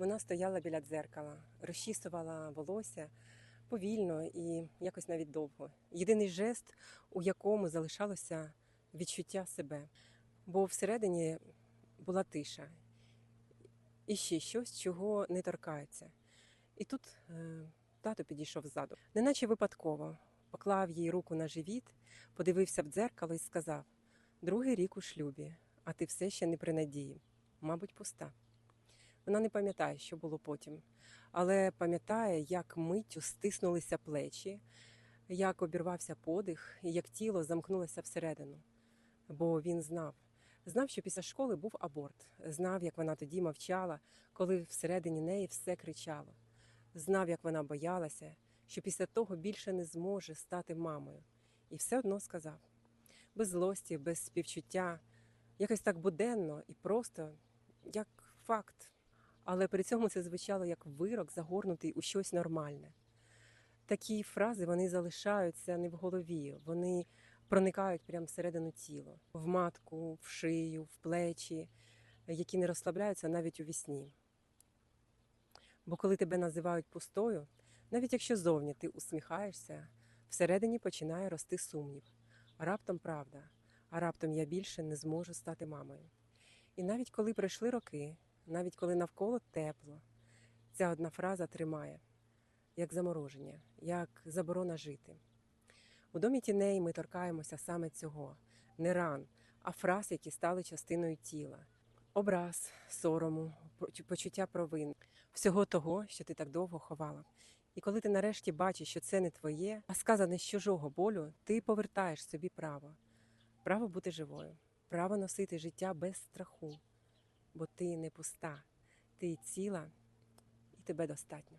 Вона стояла біля дзеркала, розчісувала волосся повільно і якось навіть довго. Єдиний жест, у якому залишалося відчуття себе. Бо всередині була тиша і ще щось, чого не торкається. І тут е, тато підійшов ззаду, неначе випадково поклав їй руку на живіт, подивився в дзеркало і сказав: Другий рік у шлюбі, а ти все ще не при надії, мабуть, пуста. Вона не пам'ятає, що було потім, але пам'ятає, як миттю стиснулися плечі, як обірвався подих, і як тіло замкнулося всередину. Бо він знав. Знав, що після школи був аборт, знав, як вона тоді мовчала, коли всередині неї все кричало. Знав, як вона боялася, що після того більше не зможе стати мамою. І все одно сказав без злості, без співчуття, якось так буденно і просто як факт. Але при цьому це звучало як вирок, загорнутий у щось нормальне. Такі фрази вони залишаються не в голові, вони проникають прямо всередину тіла, в матку, в шию, в плечі, які не розслабляються навіть у вісні. Бо коли тебе називають пустою, навіть якщо зовні ти усміхаєшся, всередині починає рости сумнів. Раптом правда, а раптом я більше не зможу стати мамою. І навіть коли пройшли роки, навіть коли навколо тепло, ця одна фраза тримає, як замороження, як заборона жити. У домі тіней ми торкаємося саме цього, не ран, а фраз, які стали частиною тіла, образ, сорому, почуття провин, всього того, що ти так довго ховала. І коли ти нарешті бачиш, що це не твоє, а сказане з чужого болю, ти повертаєш собі право, право бути живою, право носити життя без страху, бо ти не пуста, ти ціла і тебе достатньо.